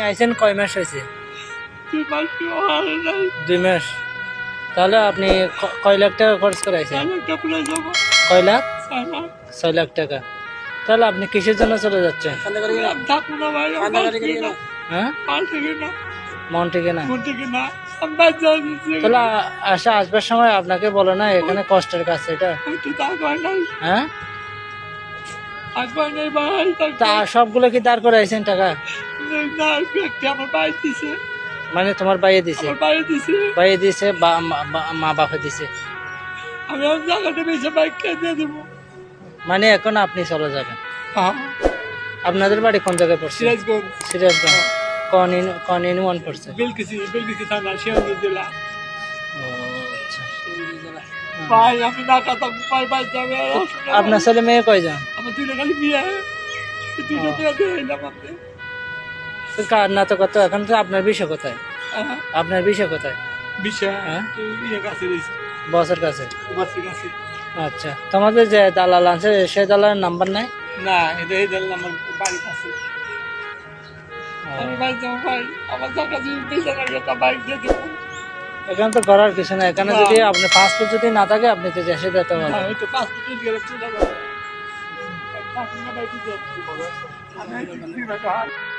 আইছেন কয় মাস হয়েছে দুই মাস। তাহলে আপনি কয় লাখ টাকা খরচ করে আইছেন? কয় লাখ? ছয় লাখ টাকা। তাহলে আপনি কিসের জন্য চলে যাচ্ছেন? হ্যাঁ? মন থেকে না। তাহলে আসা আসবার সময় আপনাকে বলে না, এখানে কষ্টের কাছে এটা। হ্যাঁ? সবগুলো কি দাঁড় করে আইছেন টাকা? না একটা আমার বাইরে দিছে? মানে তোমার বাইয়ে দিছে? আমার বাইরে দিছে। বাইয়ে দিছে বা- মা- বাপে দিছে? আমি আমার জায়গাটা বেশি বাইক কেটে দেবো। মানে এখন আপনি চলে যাবেন? হ্যাঁ। আপনাদের বাড়ি কোন জায়গায় পড়ছে? সিরাজগঞ্জ। সিরাজগঞ্জ। কন ইন কন ইন ওয়ান পড়ছে? বেলকিসি বেলকিসি থানা শিয়ালদহ জেলা। আচ্ছা। ভাই আমি না কথা ভাই ভাই যাবে। আপনার ছেলে মেয়ে কয়জন? আমার দুইটা খালি বিয়ে দুইটা দিয়ে কার না তো কত এখন তো আপনার বিষয় কোথায়? আপনার বিষয় কোথায়? বিষয় হ্যাঁ? ইয়ে কাছে বসের কাছে? আচ্ছা। তোমাদের যে দালাল আছে সেই দালালের নাম্বার নাই? না এটা এই আমার আমি ভাই। আমার যদি বাইক দিয়ে দেবো এখানে তো করার কিছু না এখানে যদি আপনি পাসপোর্ট যদি না থাকে আপনি তো দেশে যেতে পারবেন। হ্যাঁ গেলে চলে যাব। বাইক দিয়ে আমি